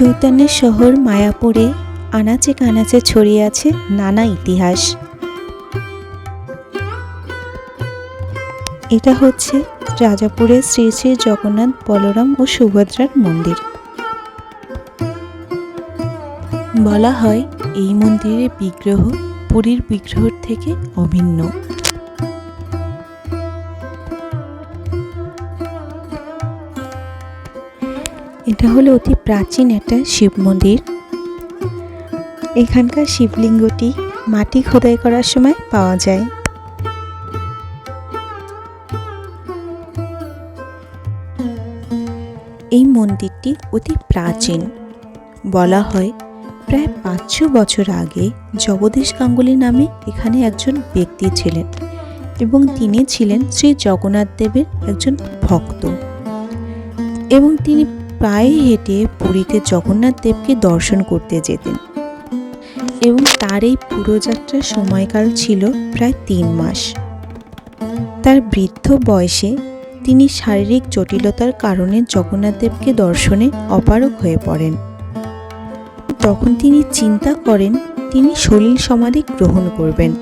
চৈতন্যের শহর মায়াপুরে আনাচে কানাচে ছড়িয়ে আছে নানা ইতিহাস। এটা হচ্ছে রাজাপুরের শ্রী শ্রী জগন্নাথ বলরাম ও সুভদ্রার মন্দির। বলা হয় এই মন্দিরের বিগ্রহ পুরীর বিগ্রহের থেকে অভিন্ন। এটা হলো অতি প্রাচীন একটা শিব মন্দির। এখানকার শিবলিঙ্গটি মাটি খোদাই করার সময় পাওয়া যায়। এই মন্দিরটি অতি প্রাচীন। বলা হয় প্রায় পাঁচশো বছর আগে জগদীশ গাঙ্গুলি নামে এখানে একজন ব্যক্তি ছিলেন এবং তিনি ছিলেন শ্রী জগন্নাথ দেবের একজন ভক্ত। এবং তিনি পায়ে হেঁটে পুরীতে জগন্নাথ দেবকে দর্শন করতে যেতেন। এবং তার এই পুরো যাত্রার সময়কাল ছিল প্রায় তিন মাস। তার বৃদ্ধ বয়সে তিনি শারীরিক জটিলতার কারণে জগন্নাথ দেবকে দর্শনে অপারগ হয়ে পড়েন। তখন তিনি চিন্তা করেন, তিনি সলিল সমাধি গ্রহণ করবেন।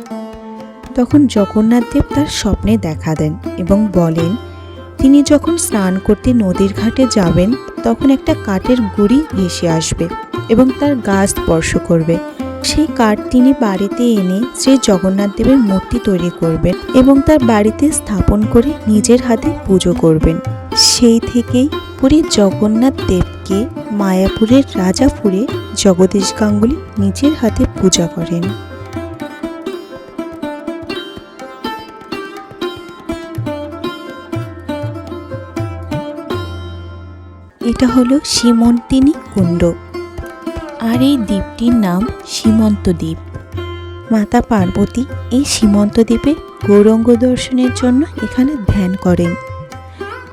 তখন জগন্নাথ দেব তার স্বপ্নে দেখা দেন এবং বলেন তিনি যখন স্নান করতে নদীর ঘাটে যাবেন, তখন একটা কাঠের গুড়ি ভেসে আসবে এবং তার গা স্পর্শ করবে। সেই কাঠ তিনি বাড়িতে এনে শ্রী জগন্নাথ দেবের মূর্তি তৈরি করবেন এবং তার বাড়িতে স্থাপন করে নিজের হাতে পুজো করবেন। সেই থেকেই পুরীর জগন্নাথ দেবকে মায়াপুরের রাজাপুরে জগদীশ গাঙ্গুলি নিজের হাতে পূজা করেন। এটা হলো সীমন্তিনী কুণ্ড। আর এই দ্বীপটির নাম সীমন্ত দ্বীপ। মাতা পার্বতী এই সীমন্ত দ্বীপে গৌরঙ্গ দর্শনের জন্য এখানে ধ্যান করেন।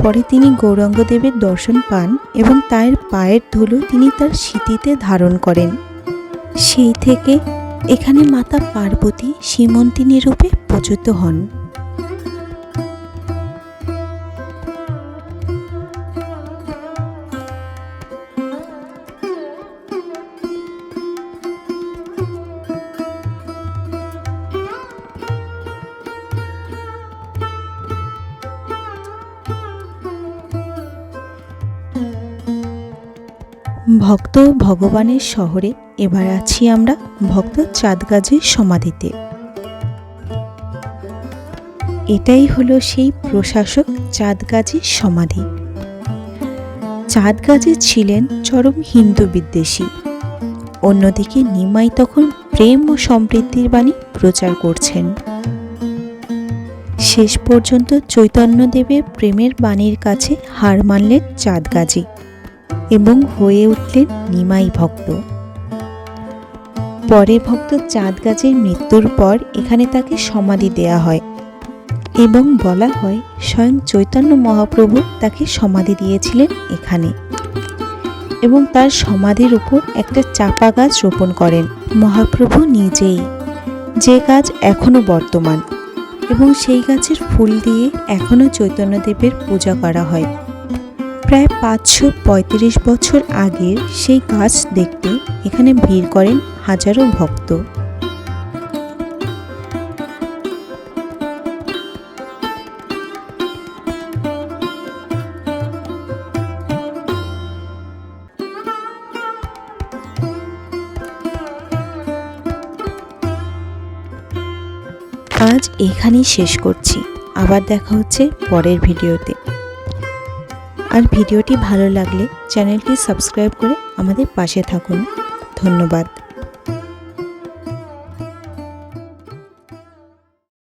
পরে তিনি গৌরাঙ্গ দেবের দর্শন পান এবং তার পায়ের ধুলো তিনি তার স্মৃতিতে ধারণ করেন। সেই থেকে এখানে মাতা পার্বতী সীমন্তিনী রূপে পূজিত হন। ভক্ত ভগবানের শহরে এবার আছি আমরা ভক্ত চাঁদগাজের সমাধিতে। এটাই হলো সেই প্রশাসক চাঁদগাজের সমাধি। চাঁদগাজে ছিলেন চরম হিন্দু বিদ্বেষী। অন্যদিকে নিমাই তখন প্রেম ও সমৃদ্ধির বাণী প্রচার করছেন। শেষ পর্যন্ত চৈতন্যদেবের প্রেমের বাণীর কাছে হার মানলেন চাঁদগাজী। এবং হয়ে উঠলেন নিমাই ভক্ত। পরে ভক্ত চাঁদ গাছের মৃত্যুর পর এখানে তাকে সমাধি দেয়া হয় এবং বলা হয় স্বয়ং চৈতন্য মহাপ্রভু তাকে সমাধি দিয়েছিলেন এখানে এবং তার সমাধির উপর একটা চাপা গাছ রোপণ করেন মহাপ্রভু নিজেই। যে গাছ এখনও বর্তমান এবং সেই গাছের ফুল দিয়ে এখনও চৈতন্যদেবের পূজা করা হয়। প্রায় পাঁচশো পঁয়ত্রিশ বছর আগের সেই গাছ দেখতে এখানে ভিড় করেন হাজারো ভক্ত। আজ এখানেই শেষ করছি। আবার দেখা হচ্ছে পরের ভিডিওতে। আর ভিডিওটি ভালো লাগলে চ্যানেলটি সাবস্ক্রাইব করে আমাদের পাশে থাকুন। ধন্যবাদ।